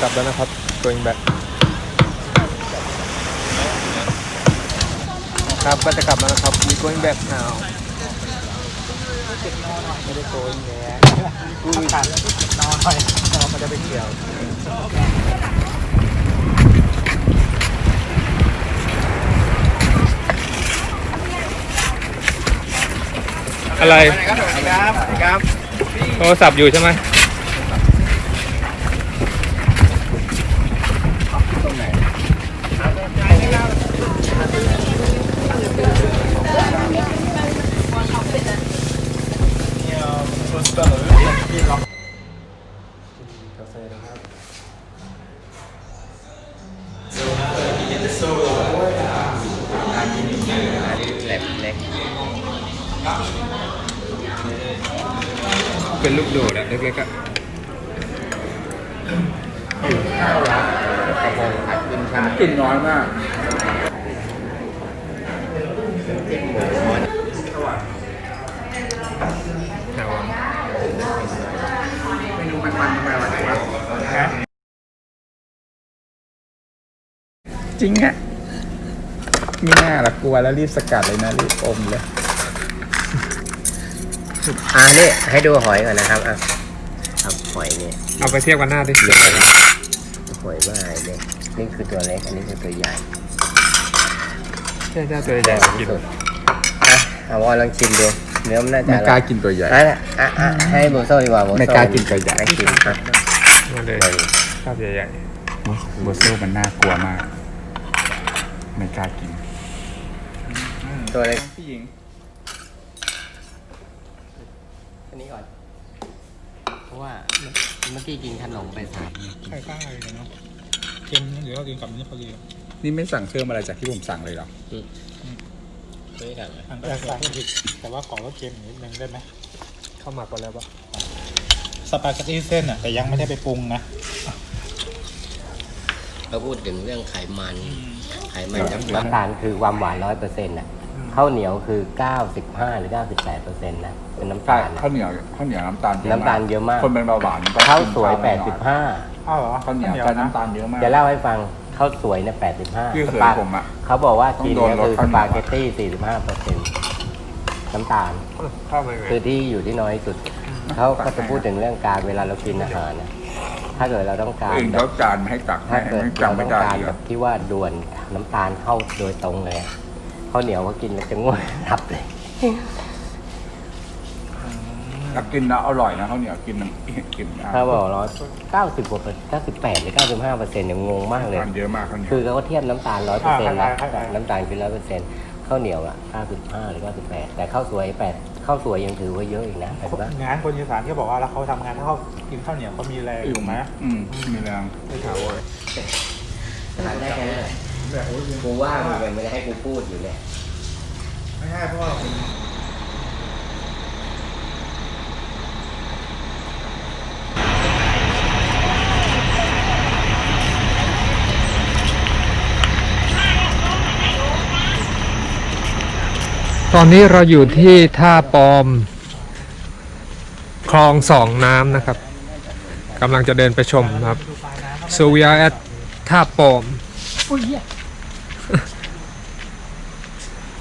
กลับแล้วนะครับ going back ครับก็จะกลับแล้วนะครับ we going back now ไม่ได้โกงแย่กูตัดน้อยเรามันจะไปเกี่ยวอะไรครับครับครับ โทรศัพท์อยู่ใช่ไหม อันนี้เล็กเล็ก เป็นลูกดูดอะเล็กๆอะข้าวละกระเพงผัดขึ้นชาติกลิ่นน้อยมากจิ้มหมูหนาวเมนูมันมันทำไมวันไหนวะ จริงอะมีหน้าละกลัวแล้วรีบสกัดเลยนะรีบอมเลยอ่านี่ให้ดูหอยก่อนนะครับอะครับหอยนี่เอาไปเทียบกันหน้าดิหอยบ้าเนี่ยนี่คือตัวเล็กอันนี้คือตัวใหญ่ใช่ใช่ตัวใหญ่กว่ากินสุดอะเอาวอลลองชิมดูเนื้อมันน่าจะไม่อกร่ล้าอยกินตัวใหญ่อะอะอะให้โบโซ่ดีกว่าโบโซ่ไม่กล้ากินตัวใหญ่ให้กินครับมาเลยชอบใหญ่โบโซ่มันน่ากลัวมาก ไม่กล้ากิน ตัวเล็กพี่หญิง อันนี้ก่อน เพราะว่าเมื่อกี้กินขนมไปสามไข่ใต้เลยเนาะเค็มเดี๋ยวเรากินกับนี้พอดีนี่ไม่สั่งเพิ่มอะไรจากที่ผมสั่งเลยเหรอไม่กันอันแรกใส่ผิดแต่ว่าก่อนก็เค็มนิดนึงได้ไหมๆเข้าหมักก่อนแล้วปะสปาเกตตี้เส้นอะแต่ยังไม่ได้ไปปรุงนะ เราพูดถึงเรื่องไขมัน ไขมันน้ำตาลคือความหวานร้อยเปอร์เซ็นต์น่ะข้าวเหนียวคือเก้าสิบห้าหรือเก้าสิบแปดเปอร์เซ็นต์นะเป็นน้ำใช่ตาลข้าวเหนียวข้าวเหนียวน้ำตาลเยอะมากน้ำตาลเยอะมาก คนเป็นเบาหวานต้องข้าวสวยกินแปข้ดวสิบน้อยห้าอ้าวเหรอข้าวเหนียวข้าวใช้นะน้ำตาลเยอะมาก จะเล่าให้ฟังข้าวสวยเนี่ยแปดสิบห้าพี่เคยผมอะ เขาบอกว่ากินต้องโดนเนี่ยคือลดสข้าวเหนียวปาเกตตี้สี่สิบห้าเปอร์เซ็นต์น้ำตาล เข้าไปเลย คือที่อยู่ที่น้อยที่สุด เขาก็จะพูดถึงเรื่องการเวลาเรากินอาหารนะถ้าเกิดเราต้องการ อื่นแบเขาบจานมาให้ตักถ้าให้เกิดให้เราจำไม่ต้องได้การเลแบย บที่ว่าด่วน น้ำตาลเข้าโดยตรงเลยอะข้าวเหนียวก็กินแล้วจะง่วงหลับเลยถ้ากินแล้วอร่อยนะข้าวเหนียวกินน้ำกินถ้าบอกร้อยเก้าสิบกว่าเก้าสิบแปดหรือเก้าสิบห้าเปอร์เซ็นต์เนี่ยงงมากเลย ทานเยอะมากข้าวเหนียวคือเขาเทียบน้ำตาลร้อยเปอร์เซ็นต์นะเข้าใจเข้าใจ น้ำตาลคือร้อยเปอร์เซ็นต์ข้าวเหนียวอะเก้าสิบห้าหรือเก้าสิบแปดแต่ข้าวสวยแปดข้าวสวยยังถือว่าเยอะอีกนะเห็นปะงานคนอีสานที่บอกว่าแล้วเขาทำงานถ้าเขากินข้าวเหนียวเขามีแรงถูกไหมอืมมีแรง ไม่ถาวรถามได้แค่นั้นแหละ กูว่ามึงยังไม่ได้ให้กูพูดอยู่เนี่ยไม่ใช่เพราะว่าตอนนี้เราอยู่ที่ท่าปอม คลองสองน้ำนะครับกำลังจะเดินไปชมครับ so we are at ท่าปอม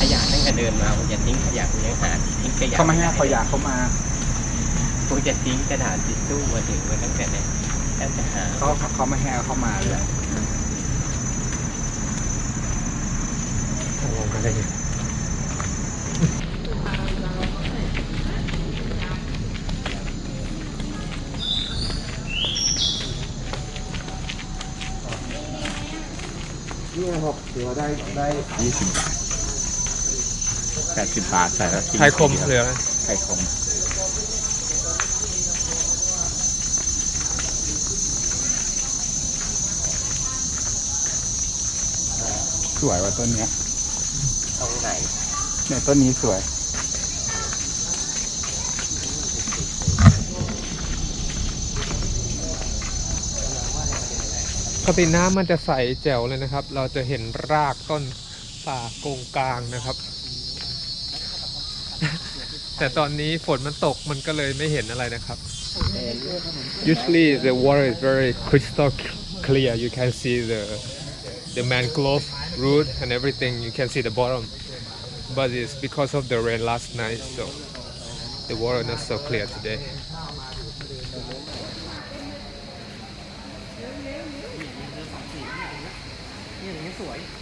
ขยะตั้งแต่เดินมาผมจะทิ้งขยะกูยังหาทิ้งขยะเขาไม่ให้ขยะเขามากูจะทิ้งกระดาษทิชชู่มาถึงไว้ตั้งแต่ไหนแค่จะหาเขาเขาไม่ให้เอาเข้ามาเลยงงกันเลยยี่สิบบาท แปดสิบบาทใส่แล้วทิ้งไทยคมเหลือไทยคมสวยว่าต้นเนี้ยตรงไหนเนี่ยต้นนี้สวยปกติน้ำมันจะใสแจ๋วเลยนะครับ เราจะเห็นรากต้นป่าโกงกลางนะครับ แต่ตอนนี้ฝนมันตกมันก็เลยไม่เห็นอะไรนะครับ Usually the water is very crystal clear. You can see the the mangrove root and everything. You can see the bottom, but it's because of the rain last night, so the water not so clear today. ไปก่อน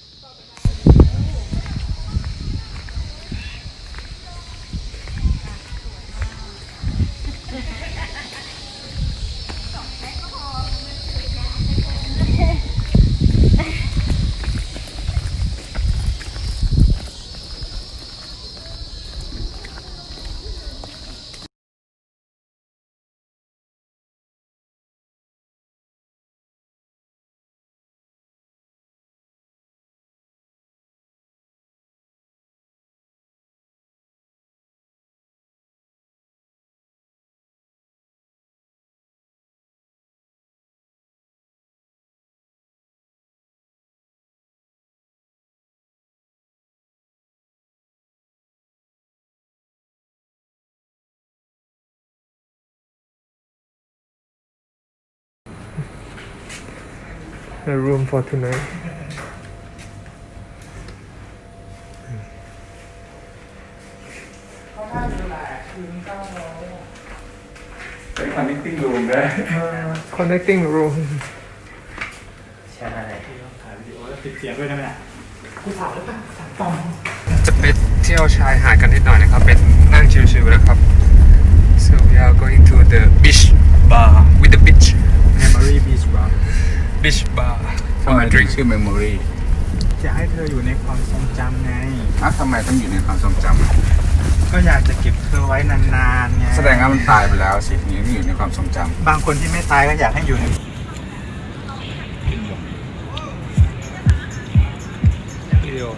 A room for tonight. เป็นคอนเนคติ้งรูมด้วย Connecting room. ใช่ถ่ายวิดีโอแล้วปิดเสียงด้วยนะแม่จะไปเที่ยวชายหาดกันนิดหน่อยนะครับ เป็นนั่งชิลๆนะครับ so we are going to the beach bar with the beach Memory Beach Bar beach bar ทำไม for a ถึง drink ชื่อ Memory จะให้เธออยู่ในความทรงจำไงอ้าวทำไมต้องอยู่ในความทรงจำอะก็อยากจะเก็บเธอไว้นานๆไงแสดงว่ามันตายไปแล้วสินี้ต้องอยู่ในความทรงจำบางคนที่ไม่ตายก็อยากให้อยู่ใน Leo